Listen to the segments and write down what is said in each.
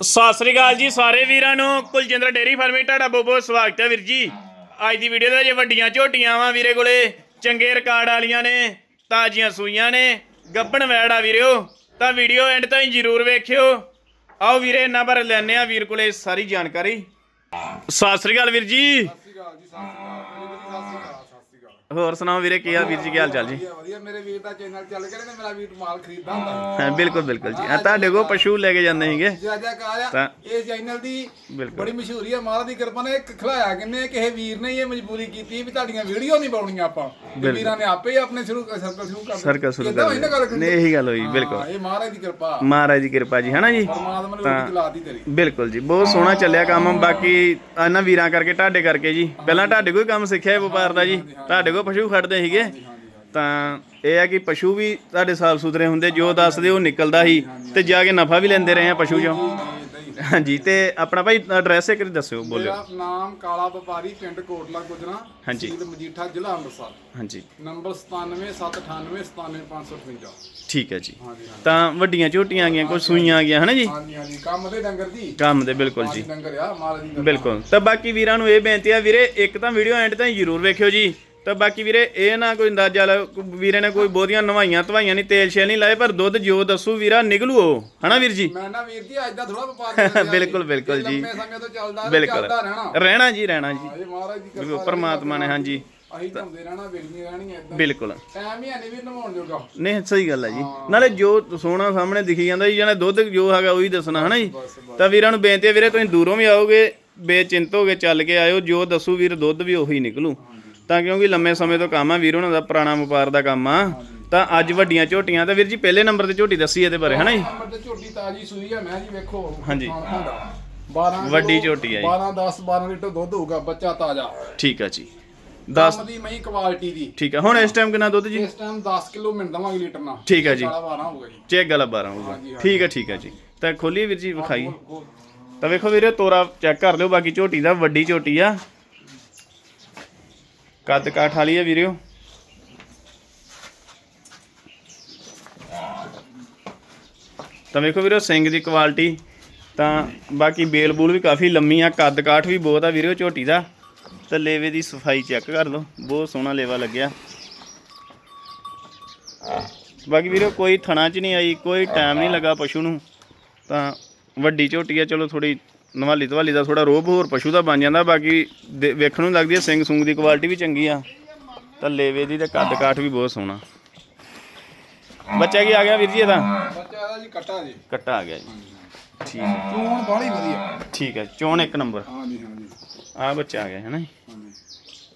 ਸਤਿ ਸ੍ਰੀ ਅਕਾਲ ਜੀ ਸਾਰੇ ਵੀਰਾਂ ਨੂੰ। ਕੁਲਜਿੰਦਰ ਡੇਰੀ ਫਾਰਮੇ, ਤੁਹਾਡਾ ਬਹੁਤ ਬਹੁਤ ਸਵਾਗਤ ਹੈ ਵੀਰ ਜੀ। ਅੱਜ ਦੀ ਵੀਡੀਓ ਦੇ ਵਿੱਚ ਵੱਡੀਆਂ ਝੋਟੀਆਂ ਵਾ ਵੀਰੇ ਕੋਲੇ। ਚੰਗੇ ਰਿਕਾਰਡ ਵਾਲੀਆਂ ਨੇ, ਤਾਜ਼ੀਆਂ ਸੂਈਆਂ ਨੇ, ਗੱਬਣ ਵੈੜ ਆ ਵੀਰਿਓ। ਤਾਂ ਵੀਡੀਓ ਐਂਡ ਤਾਈਂ ਜਰੂਰ ਵੇਖਿਓ। ਆਓ ਵੀਰੇ, ਇਹਨਾਂ ਬਾਰੇ ਲੈਣੇ ਆ ਵੀਰ ਕੋਲੇ ਸਾਰੀ ਜਾਣਕਾਰੀ। ਸਤਿ ਸ੍ਰੀ ਅਕਾਲ ਵੀਰ ਜੀ। ਸਤਿ ਸ਼੍ਰੀ ਅਕਾਲ ਜੀ ਸਤਿ ਸ਼੍ਰੀ ਅਕਾਲ ਹੋਰ ਸੁਣਾਓ ਵੀਰੇ ਕੀ ਹਾਲ ਵੀਰ ਜੀ ਕੀ ਹਾਲ ਚਾਲ ਜੀ? ਵਧੀਆ ਵਧੀਆ ਮੇਰੇ ਵੀਰ ਦਾ ਚੈਨਲ ਚੱਲ ਕੇ ਨੇ ਮੇਰਾ ਵੀਰ ਮਾਲ ਖਰੀਦਦਾ ਹੁੰਦਾ। ਹਾਂ ਬਿਲਕੁਲ ਬਿਲਕੁਲ ਜੀ। ਆ ਤੁਹਾਡੇ ਕੋਲ ਪਸ਼ੂ ਲੈ ਕੇ ਜਾਂਦੇ ਸੀਗੇ। ਜੈ ਜੈਕਾਰ ਆ ਤਾਂ- ਇਹ ਚੈਨਲ ਦੀ। ਬੜੀ ਮਸ਼ਹੂਰੀ ਆ ਮਹਾਰਾਜ ਦੀ ਕਿਰਪਾ ਨੇ ਇੱਕ ਖਿਲਾਇਆ ਕਿੰਨੇ ਕਿਸੇ ਵੀਰ ਨੇ ਇਹ ਮਜਬੂਰੀ ਕੀਤੀ ਵੀ ਤੁਹਾਡੀਆਂ ਵੀਡੀਓ ਨਹੀਂ ਪਾਉਣੀਆਂ ਆਪਾਂ। ਵੀਰਾਂ ਨੇ ਆਪੇ ਹੀ ਆਪਣੇ ਸ਼ੁਰੂ ਸਰਕਲ ਸ਼ੁਰੂ ਕਰ ਸਰਕਲ ਸ਼ੁਰੂ ਕਰ। ਨਹੀਂ, ਇਹੀ ਗੱਲ ਹੋਈ, ਹਾਂ, ਬਿਲਕੁਲ। ਇਹ ਮਹਾਰਾਜ ਦੀ ਕਿਰਪਾ। ਮਹਾਰਾਜ ਦੀ ਕਿਰਪਾ ਜੀ ਹਨਾ ਜੀ? ਪਰਮਾਤਮਾ ਨੇ ਉਹ ਚਲਾਤੀ ਤੇਰੀ। ਬਿਲਕੁਲ ਜੀ ਬਹੁਤ ਸੋਹਣਾ ਚੱਲਿਆ ਕੰਮ। ਬਾਕੀ ਇਹਨਾਂ ਵੀਰਾਂ ਕਰਕੇ ਤੁਹਾਡੇ ਕਰਕੇ ਜੀ। ਪਹਿਲਾਂ ਤੁਹਾਡੇ ਹੀ ਕੰਮ ਸਿੱਖਿਆ ਵਪਾਰ ਦਾ ਜੀ। ਤੁਹਾਡੇ ਕੋਲ ਪਸ਼ੂ ਖੜਦੇ ਸੀਗੇ। ਤਾਂ ਇਹ ਹੈ ਕਿ ਪਸ਼ੂ ਵੀ ਤੁਹਾਡੇ ਸਾਫ਼ ਸੁਥਰੇ ਹੁੰਦੇ ਜੋ ਦੱਸਦੇ ਉਹ ਨਿਕਲਦਾ ਸੀ ਤੇ ਜਾ ਕੇ ਨਫਾ ਵੀ ਲੈਂਦੇ ਰਹੇ ਆ ਪਸ਼ੂ ਚੋਂ। ਹਾਂਜੀ ਤੇ ਆਪਣਾ ਭਾਈ ਐਡਰੈਸ ਇੱਕ ਵਾਰੀ ਦੱਸਿਓ ਬੋਲਿਓ। ਮੇਰਾ ਨਾਮ ਕਾਲਾ ਵਪਾਰੀ ਪਿੰਡ ਕੋਟਲਾ ਗੁਜਰਾ ਹਾਂਜੀ। ਤਹਿਸੀਲ ਮਜੀਠਾ ਜ਼ਿਲ੍ਹਾ ਅੰਮ੍ਰਿਤਸਰ। ਹਾਂਜੀ। ਨੰਬਰ 9778989558 ਠੀਕ ਹੈ ਜੀ। ਹਾਂਜੀ ਹਾਂਜੀ। ਤਾਂ ਵੱਡੀਆਂ ਝੋਟੀਆਂ ਆ ਗਈਆਂ ਕੁਝ ਸੂਈਆਂ ਆ ਗਈਆਂ ਹਨਾ ਜੀ? ਹਾਂਜੀ ਹਾਂਜੀ। ਕੰਮ ਦੇ ਡੰਗਰ ਦੀ? ਕੰਮ ਦੇ ਬਿਲਕੁਲ ਜੀ। ਹਾਂਜੀ ਡੰਗਰ ਆ ਮਾਲ ਦੀ ਬਿਲਕੁਲ। ਤਾਂ ਬਾਕੀ ਵੀਰਾਂ ਨੂੰ ਇਹ ਬੇਨਤੀ ਆ ਵੀਰੇ ਇੱਕ ਤਾਂ ਵੀਡੀਓ ਐਂਡ ਤਾਈਂ ਜ਼ਰੂਰ ਵੇਖਿਓ ਜੀ। ਤਾਂ ਬਾਕੀ ਵੀਰੇ ਇਹ ਨਾ ਕੋਈ ਅੰਦਾਜ਼ਾ ਕੋਈ ਵੀਰੇ ਨੇ ਕੋਈ ਬਹੁਤੀਆਂ ਨਵਾਈਆਂ ਧਵਾਈਆਂ ਨਹੀਂ ਤੇਲ ਸ਼ੇਲ ਨਹੀਂ ਲਾਏ ਪਰ ਦੁੱਧ ਜੋ ਦੱਸੂ ਵੀਰਾ ਨਿਕਲੂ ਉਹ ਹਨਾ ਵੀਰ ਜੀ? ਮੈਂ ਨਾ ਵੀਰ ਜੀ ਅੱਜ ਦਾ ਥੋੜਾ ਵਪਾਰ। ਬਿਲਕੁਲ, ਬਿਲਕੁਲ ਜੀ। ਲੰਮੇ ਸਮੇਂ ਤੋਂ ਚੱਲਦਾ ਤੇ ਬਿਲਕੁਲ। ਰਹਿਣਾ। ਜੀ ਰਹਿਣਾ ਜੀ। ਮਹਾਰਾਜ ਦੀ ਕਿਰਪਾ ਪਰਮਾਤਮਾ ਨੇ ਹਾਂਜੀ। ਅਸੀਂ ਧੰਦੇ ਰਹਿਣਾ ਵੇਖਦੀਆਂ ਰਹਿਣੀਆਂ ਇਦਾਂ। ਬਿਲਕੁਲ। ਟਾਈਮ ਹੀ ਨਹੀਂ ਵੀ ਨਵਾਉਣ ਜੋਗਾ। ਨਹੀਂ ਸਹੀ ਗੱਲ ਹੈ ਜੀ। ਨਾਲੇ ਜੋ ਸੋਨਾ ਸਾਹਮਣੇ ਦਿਖੀ ਜਾਂਦਾ ਜੀ ਜਾਨੇ ਦੁੱਧ ਜੋ ਹੈਗਾ ਉਹੀ ਦੱਸਣਾ ਹਨਾ ਜੀ? ਤਾਂ ਵੀਰਾਂ ਨੂੰ ਬੇਨਤੀ ਹੈ ਵੀਰੇ ਤੁਸੀਂ ਦੂਰੋਂ ਵੀ ਆਓਗੇ ਬੇਚਿੰਤ ਹੋ ਕੇ ਚੱਲ ਕੇ ਆਇਓ ਜੋ ਦੱਸੂ ਵੀਰ ਦੁੱਧ ਵੀ ਉਹੀ ਨਿਕਲੂ। ਤਾਂ ਕਿਉਂਕਿ ਲੰਮੇ ਸਮੇਂ ਤੋਂ ਕੰਮ ਆ ਵੀਰ ਉਹਨਾਂ ਦਾ ਪੁਰਾਣਾ ਵਪਾਰ ਦਾ ਕੰਮ ਆ ਤਾਂ ਅੱਜ ਵੱਡੀਆਂ ਝੋਟੀਆਂ ਤਾਂ ਵੀਰ ਜੀ ਪਹਿਲੇ ਨੰਬਰ ਤੇ ਝੋਟੀ ਦੱਸੀ ਇਹਦੇ ਬਾਰੇ ਹਨਾ ਜੀ? ਨੰਬਰ ਤੇ ਝੋਟੀ ਤਾਜੀ ਸੂਈ ਆ ਮੈਂ ਜੀ ਵੇਖੋ ਹਾਂਜੀ। ਖਾਣ ਭਾਂਡਾ। 12 ਵੱਡੀ ਝੋਟੀ ਆ ਜੀ। 12 10 12 ਲੀਟਰ ਦੁੱਧ ਹੋਊਗਾ ਬੱਚਾ ਤਾਜ਼ਾ। ਠੀਕ ਆ ਜੀ। 10 ਕੰਮ ਦੀ ਮਹੀਂ ਕੁਆਲਿਟੀ ਦੀ। ਠੀਕ ਆ। ਹੁਣ ਇਸ ਟਾਈਮ ਕਿੰਨਾ ਦੁੱਧ ਜੀ? ਇਸ ਟਾਈਮ 10 ਕਿਲੋ ਮਿਲ ਦਵਾਂਗੇ ਲੀਟਰ ਨਾਲ। ਠੀਕ ਆ ਜੀ। ਸਾਲਾ 12 ਹੋਊਗਾ ਜੀ। ਚੈੱਕ ਗਲਾ 12 ਹੋਊਗਾ। ਠੀਕ ਆ ਠੀਕ ਆ ਜੀ। ਤਾਂ ਖੋਲੀਏ ਵੀਰ ਜੀ ਵਿਖਾਈ। ਤਾਂ ਵੇਖੋ ਵੀਰੇ ਤੋਰਾ ਚੈੱਕ ਕਰ ਲਿਓ ਬਾਕੀ ਝੋਟੀ ਦਾ ਵੱਡੀ ਝੋਟੀ ਆ। ਕੱਦ ਕਾਠ ਵਾਲੀ ਹੈ ਵੀਰਿਓ। ਤਾਂ ਵੇਖੋ ਵੀਰੋ ਸਿੰਘ ਦੀ ਕੁਆਲਿਟੀ ਤਾਂ ਬਾਕੀ ਬੇਲ ਬੂਲ ਵੀ ਕਾਫੀ ਲੰਮੀ ਆ, ਕੱਦ ਕਾਠ ਵੀ ਬਹੁਤ ਆ ਵੀਰਿਓ, ਝੋਟੀ ਦਾ। ਤਾਂ ਲੇਵੇ ਦੀ ਸਫ਼ਾਈ ਚੈੱਕ ਕਰ ਲਓ, ਬਹੁਤ ਸੋਹਣਾ ਲੇਵਾ ਲੱਗਿਆ। ਬਾਕੀ ਵੀਰੋ ਕੋਈ ਥਣਾ ਚ ਨਹੀਂ ਆਈ, ਕੋਈ ਟਾਈਮ ਨਹੀਂ ਲੱਗਾ ਪਸ਼ੂ ਨੂੰ। ਤਾਂ ਵੱਡੀ ਝੋਟੀ ਆ, ਚਲੋ ਥੋੜੀ ਨਵਾਲੀ ਧਵਾਲੀ ਦਾ ਥੋੜਾ ਰੋਬ ਹੋਰ ਪਸ਼ੂ ਦਾ ਬਣ ਜਾਂਦਾ ਬਾਕੀ ਵੇਖਣ ਨੂੰ ਲੱਗਦੀ ਹੈ ਸਿੰਘ ਸੁੰਗ ਦੀ ਕੁਆਲਿਟੀ ਵੀ ਚੰਗੀ ਆ। ਤਾਂ ਲੇਵੇ ਦੀ ਤੇ ਕੱਦ ਕਾਠ ਵੀ ਬਹੁਤ ਸੋਹਣਾ। ਬੱਚਾ ਕੀ ਆ ਗਿਆ ਵੀਰ ਜੀ ਇਹਦਾ? ਬੱਚਾ ਇਹਦਾ ਜੀ ਕੱਟਾ ਜੀ। ਕੱਟਾ ਆ ਗਿਆ ਜੀ। ਠੀਕ ਹੈ। ਚੋਣ ਬਾਹਲੀ ਵਧੀਆ। ਠੀਕ ਹੈ ਚੋਣ ਇੱਕ ਨੰਬਰ। ਹਾਂਜੀ ਹਾਂਜੀ। ਆ ਬੱਚਾ ਆ ਗਿਆ ਹੈ ਨਾ ਜੀ?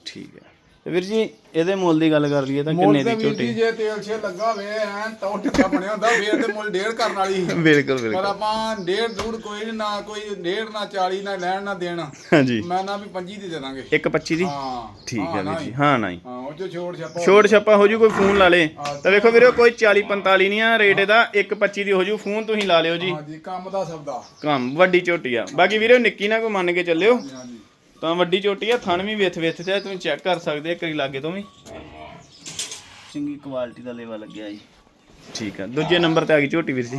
ਠੀਕ ਹੈ। ਤੇ ਵੀਰ ਜੀ ਇਹਦੇ ਮੁੱਲ ਦੀ ਗੱਲ ਕਰ ਲਈਏ ਤਾਂ ਕਿੰਨੇ ਦੀ ਜੀ ਝੋਟੀ? ਜੇ ਤੇਲ ਛੇ ਲੱਗਾ ਵੇ ਐ ਤਾਂ ਟਿੱਕਾ ਬਣਿਆ ਹੁੰਦਾ ਫੇਰ ਤੇ ਮੁੱਲ ਡੇਢ ਕਰਨ ਵਾਲੀ ਬਿਲਕੁਲ ਪਰ ਬਿਲਕੁਲ ਆਪਾਂ ਡੇਢ ਦੂਰ ਕੋਈ ਨੀ, ਨਾ ਕੋਈ ਡੇਢ ਨਾ 40 ਨਾ ਲੈਣ ਨਾ ਦੇਣ। ਹਾਂਜੀ। ਮੈਂ ਨਾ ਵੀ 25 ਦੀ ਦੇ ਦਾਂਗੇ। ਇੱਕ 25 ਦੀ? ਹਾਂ। ਠੀਕ ਹਾਂ, ਹੈ ਨਾ ਵੀਰ ਜੀ। ਹੀ। ਹਾਂ ਉਹ ਜੋ ਛੋੜ ਛਾਪਾ ਛੋਟ ਛੱਪਾ ਹੋ ਜੂ ਕੋਈ ਫੋਨ ਲਾ ਲੇ। ਤਾਂ ਵੇਖੋ ਵੀਰੋ ਕੋਈ 40 45 ਨਹੀਂ ਆ ਰੇਟ ਇਹਦਾ 125 ਦੀ ਹੋ ਜੂ ਫੋਨ ਤੁਸੀਂ ਲਾ ਲਿਓ ਜੀ। ਹਾਂਜੀ ਕੰਮ ਦਾ ਸਬਦਾ ਕੰਮ ਵੱਡੀ ਝੋਟੀ ਆ। ਬਾਕੀ ਵੀਰੋ ਨਿੱਕੀ ਨਾ ਕੋਈ ਮੰਨ ਕੇ ਚੱਲਿਓ। ਹਾਂਜੀ। ਤਾਂ ਵੱਡੀ ਝੋਟੀ ਆ ਥਣ ਵੀ ਵਿਥ ਵਿਥ ਤੇ ਆ, ਤੁਸੀਂ ਚੈੱਕ ਕਰ ਸਕਦੇ ਆ ਕਰੀ ਲਾਗੇ ਤੋਂ ਵੀ। ਚੰਗੀ ਕੁਆਲਿਟੀ ਦਾ ਲੇਵਾ ਲੱਗਿਆ ਜੀ। ਠੀਕ ਆ ਦੂਜੇ ਨੰਬਰ ਤੇ ਆ ਗਈ ਝੋਟੀ ਵੀਰ ਜੀ।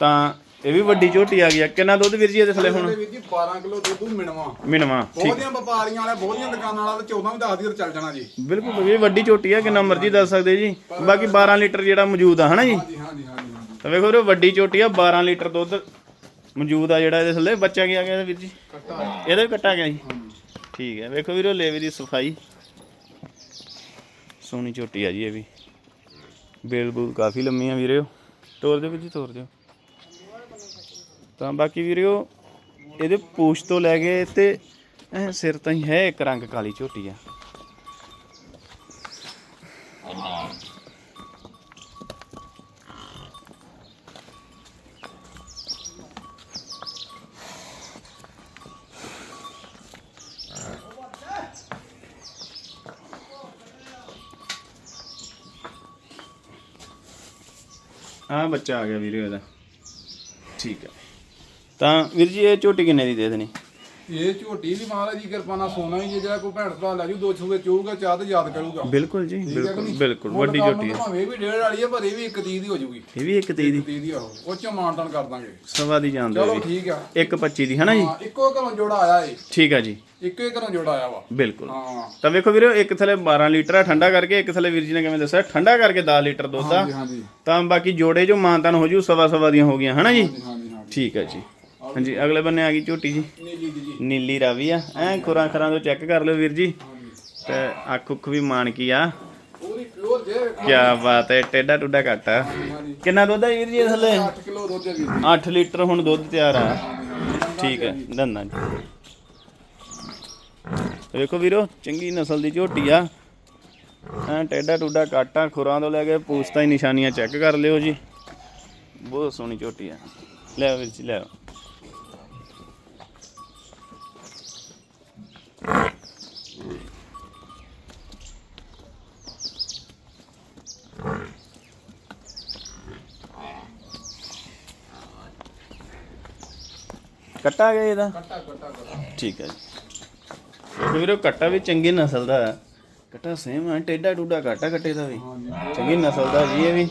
ਤਾਂ ਇਹ ਵੀ ਵੱਡੀ ਝੋਟੀ ਆ ਗਈ ਆ ਕਿੰਨਾ ਦੁੱਧ ਵੀਰ ਜੀ ਇਹਦੇ ਥੱਲੇ ਹੁਣ? ਵੀਰ ਜੀ 12 ਕਿਲੋ ਦੁੱਧ ਮਿਣਵਾ। ਮਿਨਵਾ ਠੀਕ। ਬਹੁਤੀਆਂ ਵਪਾਰੀਆਂ ਵਾਲੇ ਬਹੁਤੀਆਂ ਦੁਕਾਨਾਂ ਵਾਲਾ ਤੇ 14 ਵੀ ਦੱਸਦੀ ਤੇ ਚੱਲ ਜਾਣਾ ਜੀ। ਬਿਲਕੁਲ ਵੱਡੀ ਝੋਟੀ ਆ ਕਿੰਨਾ ਮਰਜ਼ੀ ਦੱਸ ਸਕਦੇ ਜੀ। ਬਾਕੀ 12 ਲੀਟਰ ਜਿਹੜਾ ਮੌਜੂਦ ਆ ਹਨਾ ਜੀ? ਹਾਂਜੀ ਹਾਂਜੀ ਹਾਂਜੀ ਹਾਂਜੀ। ਤਾਂ ਵੇਖੋ ਵੀਰੋ ਵੱਡੀ ਝੋਟੀ ਆ 12 ਲੀਟਰ ਦੁੱਧ ਮੌਜੂਦ ਆ ਜਿਹੜਾ ਇਹਦੇ ਥੱਲੇ, ਬੱਚਾ ਕੀ ਗਿਆ ਵੀਰ ਜੀ? ਇਹਦਾ ਵੀ ਕੱਟਾ ਗਿਆ ਜੀ। ਠੀਕ ਹੈ, ਵੇਖੋ ਵੀਰੋ ਲੇਵੇ ਦੀ ਸਫ਼ਾਈ। ਸੋਹਣੀ ਝੋਟੀ ਆ ਜੀ ਇਹ ਵੀ। ਬੇਲ ਬੂਲ ਕਾਫੀ ਲੰਮੀ ਆ ਵੀਰਿਓ। ਤੋਰ ਦਿਓ ਵੀਰ ਜੀ, ਤੋਰ ਦਿਓ। ਤਾਂ ਬਾਕੀ ਵੀਰਿਓ, ਇਹਦੇ ਪੂਛ ਤੋਂ ਲੈ ਕੇ ਤੇ, ਐ ਸਿਰ ਤਾਈਂ ਹੈ ਇੱਕ ਰੰਗ ਕਾਲੀ ਝੋਟੀ ਆ। ਬੱਚਾ ਆ ਗਿਆ ਵੀਰੇ ਇਹਦਾ ਠੀਕ ਹੈ। ਤਾਂ ਵੀਰ ਜੀ, ਇਹ ਝੋਟੀ ਕਿੰਨੇ ਦੀ ਦੇ ਦੇਣੀ? ਇਹ ਝੋਟੀ ਵੀ ਮਹਾਰਾਜ ਦੀ ਕਿਰਪਾ ਨਾਲ ਸੋਨਾ ਹੀ ਜੇ ਜਿਹੜਾ ਕੋਈ ਭੈਣ ਭਰਾ ਲੈ ਜੂ ਦੋ ਛੂਗੇ ਚੂਗਾ ਚਾਹ ਤੇ ਯਾਦ ਕਰੂਗਾ। ਬਿਲਕੁਲ ਜੀ ਠੀਕ ਹੈ ਕਿ ਬਿਲਕੁਲ ਨਹੀਂ? ਬਿਲਕੁਲ ਮੁੱਲ ਵੱਡੀ ਕੰਮ ਝੋਟੀ ਹੈ। ਤਾਂ ਭਾਵੇਂ ਇਹ ਵੀ ਡੇਢ ਵਾਲੀ ਹੈ ਪਰ ਇਹ ਵੀ ਇੱਕ ਤੀਹ ਦੀ ਹੋ ਜੂਗੀ। ਇਹ ਵੀ ਇੱਕ ਤੀਹ ਦੀ। ਤੀਹ ਦੀ ਆਹੋ ਉਹ। ਚੋਂ ਮਾਨਟਨ ਕਰ ਦਾਂਗੇ। ਸਵਾ ਦੀ ਜਾਣ ਚਲੋ ਜੀ। ਠੀਕ ਆ। ਇੱਕ 25 ਦੀ ਹਨਾ ਜੀ? ਹਾਂ ਇੱਕੋ ਘਰੋਂ ਜੋੜਾ ਆਇਆ ਏ ਠੀਕ ਆ ਜੀ। ਇੱਕੋ ਹੀ ਘਰੋਂ ਜੋੜਾ ਆਇਆ ਵਾ। ਬਿਲਕੁਲ। ਹਾਂ। ਤਾਂ ਵੇਖੋ ਵੀਰੋ ਇੱਕ ਥੱਲੇ 12 ਲੀਟਰ ਆ ਠੰਡਾ ਕਰਕੇ ਇੱਕ ਥੱਲੇ ਵੀਰ ਜੀ ਨੇ ਕਿਵੇਂ ਦੱਸਿਆ ਠੰਡਾ ਕਰਕੇ 10 ਲੀਟਰ ਦੁੱਧ ਆ। ਹਾਂਜੀ ਹਾਂਜੀ। ਤਾਂ ਬਾਕੀ ਜੋੜੇ ਜੋ ਮਾਨਤਨ ਹੋ ਜੂ ਸਵਾ ਸਵਾ ਦੀਆਂ ਹੋ ਗਈਆਂ ਹਨਾ ਜੀ? ਹਾਂਜੀ ਹਾਂਜੀ ਠੀਕ ਹੈ ਜੀ। ਹਾਂਜੀ ਅਗਲੇ ਬੰਨੇ ਆ ਗਈ ਝੋਟੀ ਜੀ। ਨੀਲੀ ਦੀ ਜੀ। ਨੀਲੀ ਰਾਵੀ ਆ। ਐ ਖੁਰਾਂ ਖਰਾਂ ਤੋਂ ਚੈੱਕ ਕਰ ਲਿਓ ਵੀਰ ਜੀ। ਤੇ ਅੱਖ ਉੱਖ ਵੀ ਮਾਨ ਕੀ ਆ। ਪੂਰੀ ਪਿਓਰ ਜੇ ਕੀ ਬਾਤ ਹੈ ਟੇਡਾ ਟੁੱਡਾ ਘੱਟ ਕਿੰਨਾ ਦੁੱਧ ਆ ਵੀਰ ਜੀ ਇਹ ਥੱਲੇ? 8 ਕਿਲੋ ਦੁੱਧ ਹੈ ਵੀਰ ਜੀ। 8 ਲੀਟਰ ਹੁਣ ਦੁੱਧ ਤਿਆਰ ਆ। ਠੀਕ ਹੈ ਦੰਦਾਂ ਜੀ। ਵੇਖੋ ਵੀਰੋ ਚੰਗੀ ਨਸਲ ਦੀ ਝੋਟੀ ਆ। ਐ ਟੇਡਾ ਟੁੱਡਾ ਕਾਟਾ ਖੁਰਾਂ ਤੋਂ ਲੈ ਕੇ ਪੂਛ ਤਾਈਂ ਨਿਸ਼ਾਨੀਆਂ ਚੈੱਕ ਕਰ ਲਿਓ ਜੀ। ਬਹੁਤ ਸੋਹਣੀ ਝੋਟੀ ਆ। ਲੈ ਵੀਰ ਜੀ ਲੈ ਕੱਟਾ ਗਿਆ ਇਹਦਾ? ਕੱਟਾ ਕੱਟਾ ਠੀਕ ਹੈ ਜੀ। ਵੀਰੋ ਕੱਟਾ ਵੀ ਚੰਗੀ ਨਸਲ ਦਾ ਹੈ। ਕੱਟਾ ਸੇਮ ਹੈ ਟੇਡਾ ਟੂਡਾ ਕੱਟਾ ਕੱਟੇ ਦਾ ਵੀ। ਚੰਗੀ ਨਸਲ ਦਾ ਜੀ ਇਹ ਵੀ।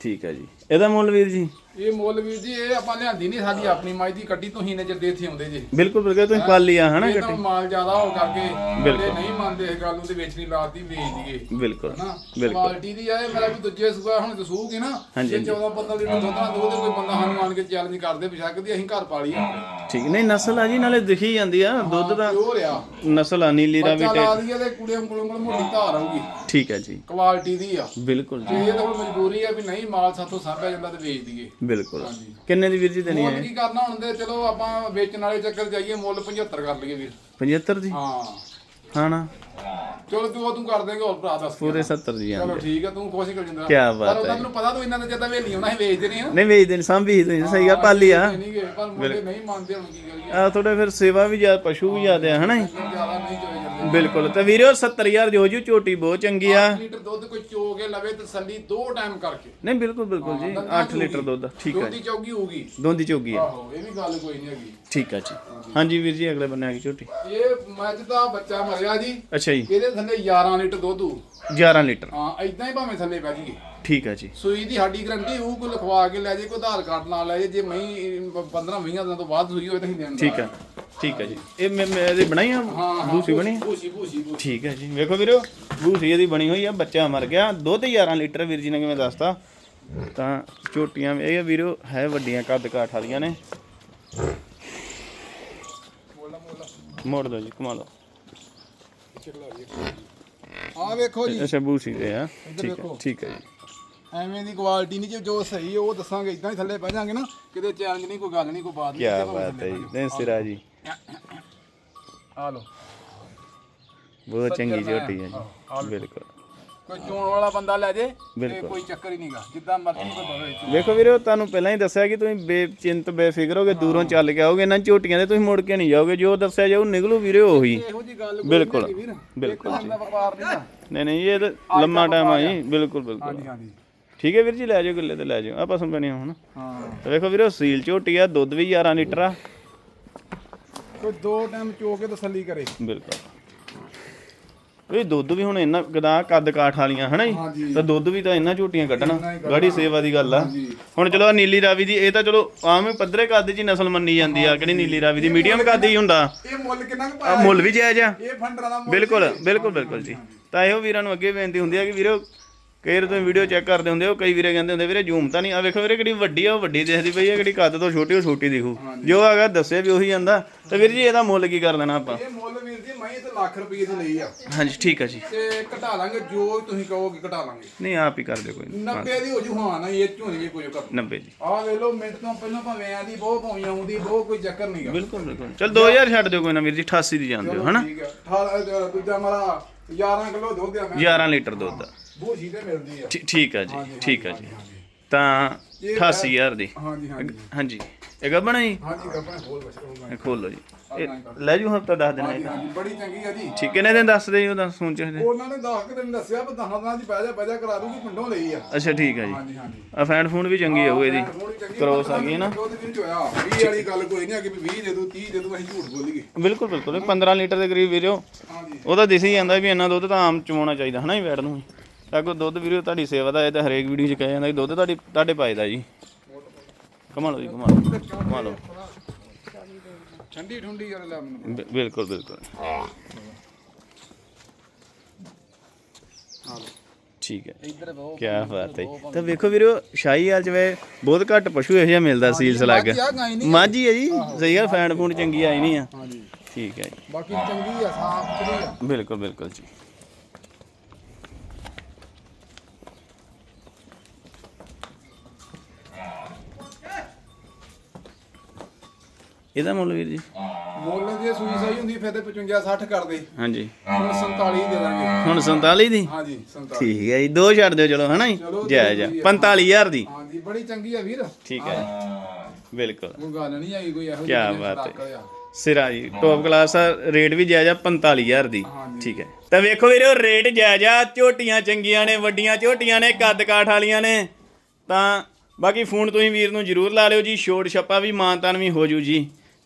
ਠੀਕ ਹੈ ਜੀ। ਇਹਦਾ ਮੁੱਲ ਵੀਰ ਜੀ? ਇਹ ਮੁੱਲ ਵੀਰ ਜੀ ਇਹ ਆਪਾਂ ਲਿਆਂਦੀ ਨਹੀਂ ਸਾਡੀ ਆਪਣੀ ਮਾਈ ਦੀ ਕੱਟੀ ਤੁਸੀਂ ਨੇ ਜਿੱਦੇ ਇੱਥੇ ਆਉਂਦੇ ਜੇ। ਬਿਲਕੁਲ ਬਿਲਕੁਲ ਤੁਸੀਂ ਪਾਲੀ ਆ ਹਨਾ ਇਹ ਤਾਂ ਕੱਟੀ ਮਾਲ ਜ਼ਿਆਦਾ ਹੋ ਕਰਕੇ ਬਿਲਕੁਲ। ਇਹ ਨਹੀਂ ਮੰਨਦੇ ਇਸ ਗੱਲ ਨੂੰ ਤੇ ਵੇਚਣੀ ਲਾਤੀ ਵੇਚ ਦਈਏ। ਬਿਲਕੁਲ ਹਨਾ? ਬਿਲਕੁਲ। ਕੁਆਲਿਟੀ ਦੀ ਆ ਇਹ ਮੇਰਾ ਵੀ ਦੂਜੇ ਸੂਆ ਹੁਣ ਦਸੂਗੀ ਨਾ ਹਾਂਜੀ, ਜੇ 14 15 ਲੀਟਰ ਦੁੱਧ ਨਾਲ ਦੋ ਤੇ ਕੋਈ ਬੰਦਾ ਸਾਨੂੰ ਆਣ ਕੇ ਚੈਲੰਜ ਕਰਦੇ ਬਿਸ਼ੱਕ ਦੀ ਅਸੀਂ ਘਰ ਪਾਲੀ ਆ। ਠੀਕ ਨਹੀਂ ਨਸਲ ਆ ਜੀ ਨਾਲੇ ਦਿਖੀ ਜਾਂਦੀ ਆ ਦੁੱਧ ਦਾ ਪਿਓਰ ਆ। ਨਸਲ ਆ ਨੀਲੀ ਰਾਵੀ ਬੱਚਾ ਟੇ ਲਾ ਦਈਏ ਤੇ ਕੁੜੀਆਂ ਕੋਲੋਂ ਕੋਲ ਮੋਟੀ ਧਾਰ ਆਊਗੀ। ਠੀਕ ਹੈ ਜੀ। ਕੁਆਲਿਟੀ ਦੀ ਆ। ਬਿਲਕੁਲ ਜੀ। ਤੇ ਇਹ ਤਾਂ ਹੁਣ ਮਜਬੂਰੀ ਆ ਵੀ ਨਹੀਂ ਮਾਲ ਸਾਥੋਂ ਸਾਂਭਿਆ ਜਾਂਦਾ ਤੇ ਵੇਚ ਦਈਏ। ਬਿਲਕੁਲ। ਹਾਂਜੀ। ਕਿੰਨੇ ਦੀ ਵੀਰ ਜੀ ਦੇਣੀ ਮੁੱਲ ਹੈ? ਕੀ ਕਰਨਾ ਹੁਣ ਤੇ ਚਲੋ ਆਪਾਂ ਵੇਚਣ ਵਾਲੇ ਚੱਕਰ ਜਾਈਏ ਮੁੱਲ 75 ਕਰ ਲਈਏ ਵੀਰ। 75 ਦੀ ਹਾਂ। ਹਾਂ ਨਾ ਚਲੋ ਤੂੰ ਉਹ ਤੂੰ ਕਰ ਦੇਂਗੇ ਹੋਰ ਭਰਾ ਦੱਸ ਪੂਰੇ 70 ਦੀ ਚਲੋ ਆਂਦੇ ਠੀਕ ਆ ਤੂੰ ਖੁਸ਼ ਕਰ ਜਿੰਦਾ। ਕਿਆ ਬਾਤ ਪਰ ਉਹਨਾਂ ਹੈ। ਨੂੰ ਪਤਾ ਤੂੰ ਇਹਨਾਂ ਦੇ ਜਦਾਂ ਵੇਲੀ ਆਉਣਾ ਸੀ ਵੇਚਦੇ ਨਹੀਂ ਆ। ਨਹੀਂ ਵੇਚਦੇ ਨਹੀਂ ਸਾਂਭੀ ਤੁਸੀਂ ਸਹੀ ਗੱਲ ਪਾਲੀ ਆ। ਨਹੀਂ ਗਏ ਪਰ ਮੁੰਡੇ ਨਹੀਂ ਮੰਨਦੇ ਹੁਣ ਕੀ ਕਰੀਏ। ਆ ਥੋੜੇ ਫਿਰ ਸੇਵਾ ਵੀ ਜ਼ਿਆਦਾ ਪਸ਼ੂ ਵੀ ਜ਼ਿਆਦਾ ਆ ਹਨਾ ਜੀ? ਬਿਲਕੁਲ। ਤੇ ਵੀਰੋ 70000 ਜੋ ਜੀ ਝੋਟੀ ਬਹੁਤ ਚੰਗੀ ਆ। 8 ਲੀਟਰ ਦੁੱਧ ਕੋਈ ਚੋ ਕੇ ਲਵੇ ਤਸੱਲੀ ਦੋ ਟਾਈਮ ਕਰਕੇ। ਨਹੀਂ ਬਿਲਕੁਲ ਬਿਲਕੁਲ ਜੀ। 8 ਲੀਟਰ ਦੁੱਧ ਠੀਕ ਹੈ ਦੁੱਧ ਜੀ। ਦੀ ਚੌਗੀ ਹੋਊਗੀ। ਦੋਂਦੀ ਚੋਗੀ ਆ। ਆਹੋ ਇਹ ਵੀ ਗੱਲ ਕੋਈ ਨਹੀਂ ਹੈਗੀ। ਠੀਕ ਹੈ ਜੀ। ਹਾਂਜੀ। ਵੀਰ ਜੀ ਅਗਲੇ ਬੰਨੇ ਆ ਗਈ ਝੋਟੀ। ਇਹ ਮੱਝ ਦਾ ਬੱਚਾ ਮਰਿਆ ਜੀ ਅੱਛਾ ਜੀ। ਇਹਦੇ ਥੱਲੇ 11 ਲੀਟਰ ਦੁੱਧ ਹੋਊ। 11 ਲੀਟਰ। ਹਾਂ ਇਦਾਂ ਹੀ ਭਾਵੇਂ ਥੱਲੇ ਜੀਏ ਠੀਕ ਹੈ ਜੀ। ਸੂਈ ਦੀ ਸਾਡੀ ਗਰੰਟੀ ਉਹ ਕੋਈ ਲਿਖਵਾ ਕੇ ਲੈ ਜੇ ਕੋਈ ਆਧਾਰ ਕਾਰਡ ਨਾਲ ਲੈ ਜੇ ਜੇ ਮੈਂ 15 20 ਦਿਨਾਂ ਤੋਂ ਬਾਅਦ ਸੂਈ ਹੋਵੇ ਤਾਂ ਹੀ ਦੇਣ ਠੀਕ ਹੈ ਠੀਕ ਹੈ ਜੀ। ਇਹ ਮੈਂ ਮੈਂ ਇਹਦੀ ਬਣਾਈ ਆ? ਦੂਸਰੀ ਬਣੀ ਆ? ਭੂਸੀ ਭੂਸੀ ਭੂਸੀ ਠੀਕ ਹੈ ਜੀ। ਵੇਖੋ ਵੀਰੋ ਬੂਸੀ ਇਹਦੀ ਬਣੀ ਹੋਈ ਆ ਬੱਚਾ ਮਰ ਗਿਆ। ਦੁੱਧ 11 ਲੀਟਰ ਵੀਰ ਜੀ ਨੇ ਕਿਵੇਂ ਦੱਸਤਾ? ਤਾਂ ਝੋਟੀਆਂ ਇਹ ਵੀਰੋ ਹੈ ਵੱਡੀਆਂ ਕੱਦ ਕਾਠ ਵਾਲੀਆਂ ਨੇ। ਮੋੜ ਦੋ ਜੀ ਕਮਾ ਲਓ। ਆ ਵੇਖੋ ਜੀ। ਅੱਛਾ ਬੂਸੀ ਦੇ ਆ। ਠੀਕ ਹੈ ਵੇਖੋ। ਠੀਕ ਹੈ ਜੀ। ਐਵੇਂ ਦੀ ਕੁਆਲਿਟੀ ਨਹੀਂ ਜੇ ਜੋ ਸਹੀ ਉਹ ਦੱਸਾਂਗੇ। ਇਦਾਂ ਹੀ ਥੱਲੇ ਬਹਿ ਜਾਾਂਗੇ ਨਾ ਕਿਤੇ ਚੈਲੰਜ ਨਹੀਂ ਕੋਈ ਗੱਲ ਨਹੀਂ ਕੋਈ ਬਾਤ ਨਹੀਂ ਭਾਵੇਂ ਬਾਤ ਹੈ ਜੀ। ਨਹੀਂ ਸਿਰਾ ਜੀ। ਆ ਲੋ ਬਹੁਤ ਚੰਗੀ ਝੋਟੀ ਹੈ ਜੀ। ਬਿਲਕੁਲ। ਕੋਈ ਚੋਣ ਵਾਲਾ ਬੰਦਾ ਲੈ ਜੇ ਤੇ ਬਿਲਕੁਲ। ਕੋਈ ਚੱਕਰ ਹੀ ਨਹੀਂਗਾ ਜਿੱਦਾਂ ਮਰਜ਼ੀ ਕੋਈ ਬਵੇ ਵੇਖੋ ਵੀਰੋ ਤੁਹਾਨੂੰ ਪਹਿਲਾਂ ਹੀ ਦੱਸਿਆ ਕਿ ਤੁਸੀਂ ਬੇਚਿੰਤ ਬੇਫਿਕਰ ਹੋਗੇ ਦੂਰੋਂ ਚੱਲ ਕੇ ਆਓਗੇ ਇਹਨਾਂ ਝੋਟੀਆਂ ਦੇ ਤੁਸੀਂ ਮੁੜ ਕੇ ਨਹੀਂ ਜਾਓਗੇ। ਜੋ ਦੱਸਿਆ ਜਾਊ ਨਿਕਲੂ ਵੀਰੇ ਉਹੀ। ਇਹੋ ਜੀ ਗੱਲ ਕੋਈ ਬਿਲਕੁਲ, ਨਹੀਂ ਵੀਰ। ਬਿਲਕੁਲ ਵਪਾਰ ਨਹੀਂ ਨਾ ਨਹੀਂ ਨਹੀਂ ਇਹ ਤਾਂ ਲੰਮਾ ਟਾਈਮ ਆ ਜੀ। ਬਿਲਕੁਲ ਬਿਲਕੁਲ। ਹਾਂਜੀ ਹਾਂਜੀ। ਠੀਕ ਹੈ ਵੀਰ ਜੀ ਲੈ ਜਾਓ ਗੱਲੇ ਤੇ ਲੈ ਜਾਓ। ਆਪਾਂ ਸੁਣਨੇ ਹੁਣ। ਹਾਂ। ਤੇ ਵੇਖੋ ਵੀਰੋ ਸੀਲ ਝੋਟੀ ਆ ਦੁੱਧ ਵੀ 11 ਲੀਟਰ ਆ। ਕੋਈ ਦੋ ਟਾਈਮ ਚੋ ਕੇ ਤਸੱਲੀ ਕਰੇ ਬਿਲਕੁਲ ਇਹ ਦੁੱਧ ਵੀ ਹੁਣ ਇੰਨਾ ਗਦਾ ਕੱਦ ਕਾਠ ਵਾਲੀਆਂ ਹਨਾ। ਜੀ ਤਾਂ ਦੁੱਧ ਵੀ ਤਾਂ ਇੰਨਾ ਝੋਟੀਆਂ ਕੱਢਣ। ਗਾੜੀ ਸੇਵਾ ਦੀ ਗੱਲ ਆ। ਹੁਣ ਚਲੋ ਆਹ ਨੀਲੀ ਰਾਵੀ ਦੀ ਇਹ ਤਾਂ ਚਲੋ ਆਮ ਹੀ ਪੱਧਰੇ ਕੱਦ ਦੀ ਨਸਲ ਮੰਨੀ ਜਾਂਦੀ ਆ ਕਿਹੜੀ ਨੀਲੀ ਰਾਵੀ ਦੀ ਮੀਡੀਅਮ ਕੱਦ ਹੀ ਹੁੰਦਾ ਇਹ ਮੁੱਲ ਕਿੰਨਾ ਕੁ ਆ ਪਾਇਆ ਮੁੱਲ ਵੀ ਜਾਇਜ਼ ਆ ਇਹ ਫੰਡਰਾਂ ਦਾ ਮੁੱਲ ਬਿਲਕੁਲ। ਬਿਲਕੁਲ ਬਿਲਕੁਲ ਜੀ ਤਾਂ ਇਹੋ ਵੀਰਾਂ ਨੂੰ ਅੱਗੇ ਬੇਨਤੀ ਹੁੰਦੀ ਆ ਕਿ ਵੀਰੋ ਕਈ ਵਾਰ ਤੁਸੀਂ ਵੀਡੀਓ ਚੈੱਕ ਕਰਦੇ ਹੁੰਦੇ ਹੋ ਕਈ ਵੀਰੇ ਕਹਿੰਦੇ ਹੁੰਦੇ ਵੀਰੇ ਜ਼ੂਮ ਤਾਂ ਨਹੀਂ। ਆ ਵੇਖੋ ਵੀਰੇ ਕਿਹੜੀ ਵੱਡੀ ਆ ਉਹ ਵੱਡੀ ਦਿਖਦੀ ਪਈ ਆ ਕਿਹੜੀ ਕੱਦ ਤੋਂ ਛੋਟੀ ਉਹ ਛੋਟੀ ਦਿਖੂ। ਜੋ ਹੈਗਾ ਦੱਸਿਆ ਵੀ ਉਹੀ ਜਾਂਦਾ। ਤੇ ਵੀਰ ਜੀ ਇਹਦਾ ਮੁੱਲ ਕੀ ਕਰ ਦੇਣਾ ਆਪਾਂ? ਇਹ ਮੁੱਲ ਵੀਰ ਜੀ ਮੈਂ ਤੇ ਲੱਖ ਰੁਪਏ ਦੀ ਲਈ ਆ। ਹਾਂਜੀ ਠੀਕ ਆ ਜੀ। ਤੇ ਘਟਾ ਲਾਂਗੇ ਜੋ ਤੁਸੀਂ ਕਹੋਗੇ ਘਟਾ ਲਾਂਗੇ। ਨਹੀਂ ਆਪ ਹੀ ਕਰ ਦਿਓ ਕੋਈ ਨੀ। 90 ਦੀ ਹੋ ਜੂ ਹਾਂ ਨਾ ਇਹ ਝੋਨੇ ਜੇ ਕੋਈ ਕਰ 90 ਜੀ ਆ ਵੇ ਲੋ ਮਿੰਟ ਤੋਂ ਪਹਿਲਾਂ ਭਾਵੇਂ ਆਂਦੀ ਬਹੁਤ ਭਾਵੇਂ ਆਉਂਦੀ ਬਹੁਤ ਕੋਈ ਚੱਕਰ ਨਹੀਂਗਾ ਬਿਲਕੁਲ ਬਿਲਕੁਲ। ਚਲ 2000 ਛੱਡ ਦਿਓ ਕੋਈ ਨਾ ਵੀਰ ਜੀ 88 ਦੀ ਜਾਂਦੇ ਹੋ ਹਨਾ? ਠੀਕ ਅ, ਦੂਜਾ ਮਾਰਾ 11 ਕਿਲੋ ਦੁੱਧ ਆ ਮੈਂ। 11 ਲੀਟਰ ਦੁੱਧ ਦਾ ਬੂਝੀ ਤੇ ਮਿਲਦੀ ਆ। ਠੀ- ਠੀਕ ਆ ਜੀ ਠੀਕ ਆ ਜੀ। ਤਾਂ ਇਹ 88000 ਦੀ। ਹਾਂਜੀ ਹਾਂਜੀ। ਹਾਂਜੀ। ਇਹ ਗੱਬਣਾ ਜੀ? ਹਾਂਜੀ ਆਪਣੇ ਖੋਲ ਬਸ ਇਹ ਖੋਲੋ ਜੀ। ਇਹ ਲੈ ਜੂ ਹਫਤਾ ਦੱਸ ਦੇਣਾ ਹਾਂਜੀ ਬੜੀ ਚੰਗੀ ਆ ਜੀ। ਠੀਕ ਕਿੰਨੇ ਦਿਨ ਦੱਸ ਦੇ ਜੀ ਉਹਦਾ ਸੋਚ ਦੇ ਉਹਨਾਂ ਨੇ 10 ਕਿ ਦਿਨ ਦੱਸਿਆ ਪਰ 10 ਦਿਨਾਂ ਦੀ ਪੈਜਾ ਪੈਜਾ ਕਰਾ ਦੂਗੀ ਪਿੰਡੋਂ ਲਈ ਆ। ਅੱਛਾ ਠੀਕ ਹੈ ਜੀ। ਹਾਂਜੀ ਹਾਂਜੀ। ਆ ਫੈਂਡ ਫੂਡ ਵੀ ਚੰਗੀ ਹੋਊ ਇਹਦੀ। ਕ੍ਰੋਸ ਆ ਗਈ ਹੈ ਨਾ। ਉਹਦੇ ਵਿੱਚ ਹੋਇਆ। 20 ਵਾਲੀ ਗੱਲ ਕੋਈ ਨਹੀਂ ਆ ਕਿ ਵੀ 20 ਦੇ ਦੋ 30 ਦੇ ਦੋ ਅਸੀਂ ਝੂਠ ਬੋਲੀਏ। ਬਿਲਕੁਲ ਬਿਲਕੁਲ। ਇਹ 15 ਲੀਟਰ ਦੇ ਕਰੀਬ ਵੀਰੋ। ਹਾਂਜੀ। ਉਹਦਾ ਦਿਸ ਹੀ ਜਾਂਦਾ ਵੀ ਇੰਨਾ ਦੁੱਧ ਤਾਂ ਆਮ ਚਵਾਉਣਾ ਚਾਹੀਦਾ ਹਨਾ ਜੀ ਵੈੜ ਨੂੰ ਕੋ ਦੁੱਧ ਵੀਰੋ ਤੁਹਾਡੀ ਸੇਵਾ ਦਾ ਇਹ ਤਾਂ ਹਰੇਕ ਵੀਡੀਓ 'ਚ ਕਹਿ ਜਾਂਦਾ ਕਿ ਦੁੱਧ ਤੁਹਾਡੀ ਤੁਹਾਡੇ ਪਾਇਦਾ ਜੀ। ਕਮਾ ਲਓ ਜੀ ਕਮਾ ਲਓ ਕਮਾ ਲਓ ਠੰਡੀ ਠੰਡੀ ਲੈ ਮੈਨੂੰ। ਬਿ- ਬਿਲਕੁਲ ਬਿਲਕੁਲ। ਠੀਕ ਹੈ। ਇੱਧਰ ਬਹੁ ਕੀ ਬਾਤ ਹੈ। ਜੀ। ਤਾਂ ਵੇਖੋ ਵੀਰੋ ਸ਼ਾਹੀ ਹਾਲ ਚ ਵੇ ਬਹੁਤ ਘੱਟ ਪਸ਼ੂ ਇਹੋ ਜਿਹਾ ਮਿਲਦਾ ਸੀਲ ਸਲੱਗ ਬਾਕੀ ਨਹੀਂ। ਮਾਝੀ ਹੈ ਜੀ। ਸਹੀ ਗੱਲ ਫੈਂਡ ਫੂਡ ਚੰਗੀ ਆਈ ਨਹੀਂ ਆ। ਹਾਂਜੀ। ਠੀਕ ਹੈ ਜੀ। ਬਾਕੀ ਚੰਗੀ ਆ ਸਾਫ਼ ਸੁਥਰੀ ਆ। ਬਿਲਕੁਲ ਬਿਲਕੁਲ ਜੀ। ਇਹਦਾ ਮੁੱਲ ਵੀਰ ਜੀ? ਮੁੱਲ ਜੇ ਸੂਈ ਸਹੀ ਹੁੰਦੀ ਫਿਰ ਤੇ 55 60 ਕਰਦੇ ਹਾਂਜੀ। ਹੁਣ 47 ਦੇ ਦਾਂਗੇ। ਹੁਣ 47 ਦੀ? ਹਾਂਜੀ 47 ਠੀਕ ਹੈ ਜੀ ਦੋ ਛੱਡ ਦਿਓ ਚਲੋ ਹਨਾ ਜੀ? ਜੈ ਜੀ, ਜੈ ਜੀ। 45000 ਦੀ। ਹਾਂਜੀ ਬੜੀ ਚੰਗੀ ਆ ਵੀਰ। ਠੀਕ ਹੈ ਜੀ। ਬਿਲਕੁਲ। ਗੱਲ ਨਹੀਂ ਆਈ ਕੋਈ ਇਹੋ ਜਿਹੀ ਬਾਤ ਹੈ। ਸਿਰਾ ਜੀ ਟੌਪ ਕਲਾਸ ਆ ਰੇਟ ਵੀ ਜਾਇਜ਼ ਆ 45000 ਦੀ। ਠੀਕ ਹੈ। ਤਾਂ ਵੇਖੋ ਵੀਰੋ ਰੇਟ ਜਾਇਜ਼ ਆ ਝੋਟੀਆਂ ਚੰਗੀਆਂ ਨੇ ਵੱਡੀਆਂ ਝੋਟੀਆਂ ਨੇ ਕੱਦ ਕਾਠ ਵਾਲੀਆਂ ਨੇ। ਤਾਂ ਬਾਕੀ ਫੋਨ ਤੁਸੀਂ ਵੀਰ ਨੂੰ ਜਰੂਰ ਲਾ ਲਿਓ ਜੀ ਛੋਟ ਛੱਪਾ ਵੀ ਮਾਨਤਾਨ ਵੀ ਹੋ ਜੂ ਜੀ।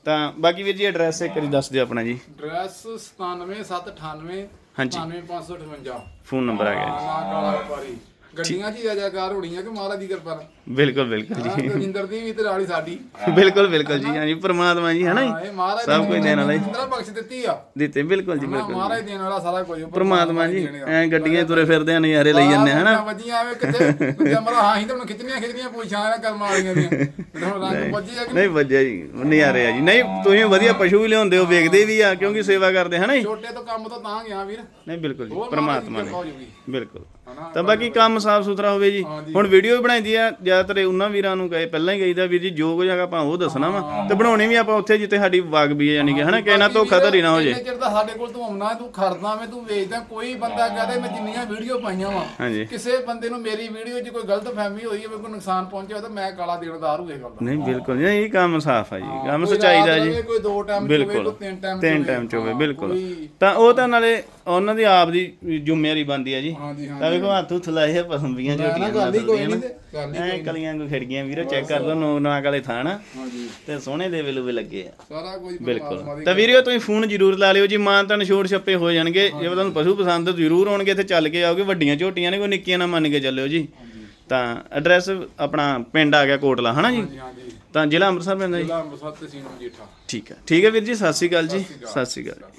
ਤਾਂ ਬਾਕੀ ਵੀਰ ਜੀ ਐਡਰੈਸ ਇੱਕ ਵਾਰੀ ਦੱਸ ਦਿਓ ਆਪਣਾ ਜੀ। ਡਰੈਸ 97798 ਹਾਂਜੀ। 97558 ਫੋਨ ਨੰਬਰ ਆ ਗਿਆ ਨਾ ਕਾਲਾ ਵਪਾਰੀ। ਗੱਡੀਆਂ 'ਚ ਹੀ ਅਜਾਕਾਰ ਹੋਣੀਆਂ ਕਿ ਮਹਾਰਾਜ ਦੀ ਕਿਰਪਾ ਨਾਲ? ਜੀ ਬਿਲਕੁਲ ਬਿਲਕੁਲ ਜੀ। ਦਵਿੰਦਰ ਦੀ ਵੀ ਤੇ ਨਾਲ ਹੀ ਸਾਡੀ। ਬਿਲਕੁਲ ਬਿਲਕੁਲ ਜੀ ਹਾਂਜੀ ਪ੍ਰਮਾਤਮਾ ਜੀ ਹਾਂ ਜੀ? ਇਹ ਮਹਾਰਾਜ ਸਭ ਕੁਝ ਦੇਣ ਵਾਲਾ ਹੀ ਜਿੰਦਰਾ ਬਖਸ਼ ਦਿੱਤੀ ਆ। ਦਿੱਤੇ ਬਿਲਕੁਲ ਜੀ ਬਿਲਕੁਲ ਮਹਾਰਾਜ ਦੇਣ ਵਾਲਾ ਸਾਰਾ ਕੁਝ ਪ੍ਰਮਾਤਮਾ ਜੀ ਐ ਗੱਡੀਆਂ 'ਚ ਤੁਰੇ ਫਿਰਦੇ ਆ ਨਜ਼ਾਰੇ ਲਈ ਜਾਂਦੇ ਆ, ਹਨਾ? ਵੱਜੀਆਂ ਐਵੇਂ ਕਿਤੇ ਜਮਰਾ ਹਾਂ ਹੀ ਤਾਂ ਹੁਣ ਖਿੱਚਣੀਆਂ ਖਿੱਚਣੀਆਂ ਪੁੱਛਾਂ ਨਾ ਕਰਮ ਵਾਲੀਆਂ ਦੀਆਂ। ਤੇ ਹੁਣ ਰੰਗ ਵੱਜੇ ਆ ਕਿ ਨਹੀਂ ਵੱਜਿਆ ਜੀ ਨਜ਼ਾਰੇ ਆ ਜੀ। ਨਹੀਂ ਤੁਸੀਂ ਵਧੀਆ ਪਸ਼ੂ ਵੀ ਲਿਆਉਂਦੇ ਹੋ ਵੇਖਦੇ ਵੀ ਆ ਕਿਉਂਕਿ ਸੇਵਾ ਕਰਦੇ ਹਨਾ ਜੀ? ਛੋਟੇ ਤੋਂ ਕੰਮ ਤੋਂ ਤਾਂ ਗਿਆ ਵੀਰ। ਨਹੀਂ ਬਿਲਕੁਲ ਜੀ ਹੋਰ ਪ੍ਰਮਾਤਮਾ ਮਹਾਰਾਜ ਦੀ ਕਿਰਪਾ ਹੋ ਨੇ। ਜੂਗੀ। ਬਿਲਕੁਲ। ਤਾਂ ਬਾਕੀ ਕੰਮ ਸਾਫ਼ ਸੁਥਰਾ ਹੋਵੇ ਜੀ। ਹੁਣ ਵੀਡੀਓ ਵੀ ਬਣਾਈਦੀ ਆ ਜ਼ਿਆਦਾਤਰ ਇਹ ਉਹਨਾਂ ਵੀਰਾਂ ਨੂੰ ਕਹੇ ਪਹਿਲਾਂ ਹੀ ਕਹੀਦਾ ਵੀਰ ਜੀ ਜੋ ਕੁਝ ਹੈਗਾ ਆਪਾਂ ਉਹ ਦੱਸਣਾ ਵਾ। ਤੇ ਬਣਾਉਣੀ ਵੀ ਆਪਾਂ ਉੱਥੇ ਜਿੱਥੇ ਸਾਡੀ ਵਾਗ ਵੀ ਹੈ ਯਾਨੀ ਕਿ ਹਨਾ ਕਿ ਨਾ ਧੋਖਾ ਧੜੀ ਨਾ ਹੋ ਜੇ। ਚਿਰ ਤਾਂ ਸਾਡੇ ਕੋਲ ਤੂੰ ਆਉਣਾ ਤੂੰ ਖੜਦਾ ਮੈਂ ਤੂੰ ਵੇਚਦਾ ਕੋਈ ਬੰਦਾ ਕਹਦੇ ਮੈਂ ਜਿੰਨੀਆਂ ਵੀਡੀਓ ਪਾਈਆਂ ਵਾ ਹਾਂਜੀ। ਕਿਸੇ ਬੰਦੇ ਨੂੰ ਮੇਰੀ ਵੀਡੀਓ 'ਚ ਕੋਈ ਗਲਤ ਫਹਿਮੀ ਹੋਈ ਹੈ ਕੋਈ ਨੁਕਸਾਨ ਪਹੁੰਚਿਆ ਤਾਂ ਮੈਂ ਕਾਲਾ ਦੇਣਦਾਰ ਹੋਏ ਗੱਲ ਨਹੀਂ ਬਿਲਕੁਲ ਜੀ ਇਹ ਕੰਮ ਸਾਫ਼ ਆ ਜੀ ਕੰਮ ਸਚਾਈ ਦਾ ਜੀ। ਕੋਈ ਦੋ ਟਾਈਮ ਕੋਈ ਤਿੰਨ ਟਾਈਮ ਤਿੰਨ ਟਾਈਮ ਚ ਹੋਵੇ ਬਿਲਕੁਲ। ਤਾਂ ਉਹ ਤਾਂ ਨਾਲੇ ਉਹਨਾਂ ਦੀ ਆਪ ਦੀ ਜ਼ਿੰਮੇਵਾਰੀ ਬਣਦੀ ਆ ਜੀ। ਤਾਂ ਹਾਂਜੀ ਵੇਖੋ ਹੱਥ ਹੁੱਥ ਲਾਏ ਆ ਪਸੰਬੀਆਂ ਨਾ ਝੋਟੀਆਂ ਗੱਲ ਕੋਈ ਨਹੀਂ ਤੇ ਗੱਲ ਹੀ ਨਾ। ਐ ਕਲੀਆਂ ਕੋ ਖਿੜਗੀਆਂ ਵੀਰੋ ਚੈੱਕ ਕਰ ਲਓ ਨੋ ਨਾਕ ਵਾਲੇ ਥਾਣ। ਹਾਂਜੀ। ਤੇ ਸੋਹਣੇ ਦੇ ਵੇਲੂ ਵੀ ਲੱਗੇ ਆ। ਸਾਰਾ ਕੁਝ ਬਿਲਕੁਲ। ਤਾਂ ਵੀਡੀਓ ਤੁਸੀਂ ਫੋਨ ਜ਼ਰੂਰ ਲਾ ਲਿਓ ਜੀ ਮਾਨ ਤਨ ਛੋੜ ਛੱਪੇ ਹੋ ਜਾਣਗੇ। ਜੇ ਤੁਹਾਨੂੰ ਪਸ਼ੂ ਪਸੰਦ ਜ਼ਰੂਰ ਹੋਣਗੇ ਇੱਥੇ ਚੱਲ ਕੇ ਆਓਗੇ ਵੱਡੀਆਂ ਝੋਟੀਆਂ ਨੇ ਕੋਈ ਨਿੱਕੀਆਂ ਨਾ ਮੰਨ ਕੇ ਚੱਲਿਓ ਜੀ। ਤਾਂ ਐਡਰੈਸ ਆਪਣਾ ਪਿੰਡ ਆ ਗਿਆ ਕੋਟਲਾ ਹਨਾ ਜੀ? ਤਾਂ ਜ਼ਿਲ੍ਹਾ ਅੰਮ੍ਰਿਤਸਰ ਪੈਂਦਾ ਜੀ? ਜ਼ਿਲ੍ਹਾ ਅੰਮ੍ਰਿਤਸਰ ਤੇ ਸੀਨੋ ਜੀਠਾ ਠੀਕ ਹੈ ਠੀਕ ਹੈ ਵੀਰ ਜੀ ਸਤਿ ਸ਼੍ਰੀ ਅਕਾਲ ਜੀ। ਸਤਿ ਸ਼੍ਰੀ ਅਕਾਲ।